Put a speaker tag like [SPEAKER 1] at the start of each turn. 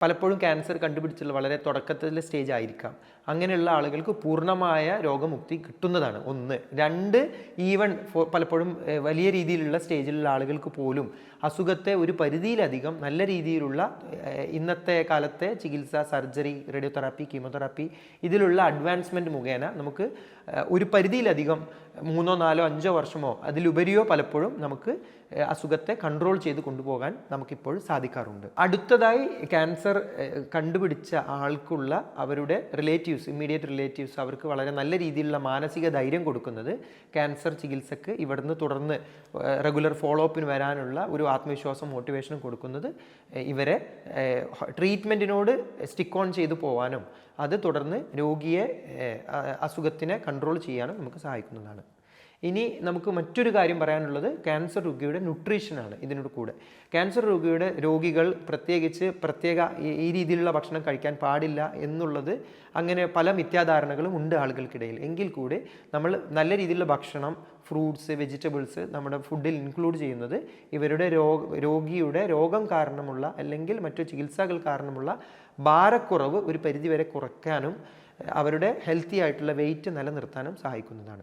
[SPEAKER 1] പലപ്പോഴും ക്യാൻസർ കണ്ടുപിടിച്ചുള്ള വളരെ തുടക്കത്തിലെ സ്റ്റേജ് ആയിരിക്കാം. അങ്ങനെയുള്ള ആളുകൾക്ക് പൂർണമായ രോഗമുക്തി കിട്ടുന്നതാണ് ഒന്ന്. രണ്ട് ഈവൻ പലപ്പോഴും വലിയ രീതിയിലുള്ള സ്റ്റേജിലുള്ള ആളുകൾക്ക് പോലും അസുഖത്തെ ഒരു പരിധിയിലധികം നല്ല രീതിയിലുള്ള ഇന്നത്തെ കാലത്തെ ചികിത്സ സർജറി റേഡിയോതെറാപ്പി കീമോതെറാപ്പി ഇതിലുള്ള അഡ്വാൻസ്മെന്റ് മുഖേന നമുക്ക് ഒരു പരിധിയിലധികം മൂന്നോ നാലോ അഞ്ചോ വർഷമോ അതിലുപരിയോ പലപ്പോഴും നമുക്ക് അസുഖത്തെ കൺട്രോൾ ചെയ്ത് കൊണ്ടുപോകാൻ നമുക്കിപ്പോൾ സാധിക്കാറുണ്ട്. അടുത്തതായി ക്യാൻസർ കണ്ടുപിടിച്ച ആൾക്കുള്ള അവരുടെ റിലേറ്റീവ്സ് ഇമ്മീഡിയറ്റ് റിലേറ്റീവ്സ് അവർക്ക് വളരെ നല്ല രീതിയിലുള്ള മാനസിക ധൈര്യം കൊടുക്കുന്നത് ക്യാൻസർ ചികിത്സക്ക് ഇവിടുന്ന് തുടർന്ന് റെഗുലർ ഫോളോ അപ്പിന് വരാനുള്ള ഒരു ആത്മവിശ്വാസം മോട്ടിവേഷനും കൊടുക്കുന്നത് ഇവരെ ട്രീറ്റ്മെന്റിനോട് സ്റ്റിക്ക് ഓൺ ചെയ്തു പോകാനും അത് തുടർന്ന് രോഗിയെ അസുഖത്തിനെ കൺട്രോൾ ചെയ്യാനും നമുക്ക് സഹായിക്കുന്നതാണ്. ഇനി നമുക്ക് മറ്റൊരു കാര്യം പറയാനുള്ളത് ക്യാൻസർ രോഗിയുടെ ന്യൂട്രീഷനാണ് ഇതിനോട് കൂടെ. ക്യാൻസർ രോഗിയുടെ രോഗികൾ പ്രത്യേകിച്ച് പ്രത്യേക ഈ- രീതിയിലുള്ള ഭക്ഷണം കഴിക്കാൻ പാടില്ല എന്നുള്ളത് അങ്ങനെ പല മിഥ്യാധാരണകളും ഉണ്ട് ആളുകൾക്കിടയിൽ. എങ്കിൽ കൂടി നമ്മൾ നല്ല രീതിയിലുള്ള ഭക്ഷണം ഫ്രൂട്ട്സ് വെജിറ്റബിൾസ് നമ്മുടെ ഫുഡിൽ ഇൻക്ലൂഡ് ചെയ്യുന്നത് ഇവരുടെ രോഗ രോഗിയുടെ രോഗം കാരണമുള്ള അല്ലെങ്കിൽ മറ്റു ചികിത്സകൾ കാരണമുള്ള ഭാരക്കുറവ് ഒരു പരിധിവരെ കുറയ്ക്കാനും അവരുടെ ഹെൽത്തി ആയിട്ടുള്ള വെയിറ്റ് നിലനിർത്താനും സഹായിക്കുന്നതാണ്.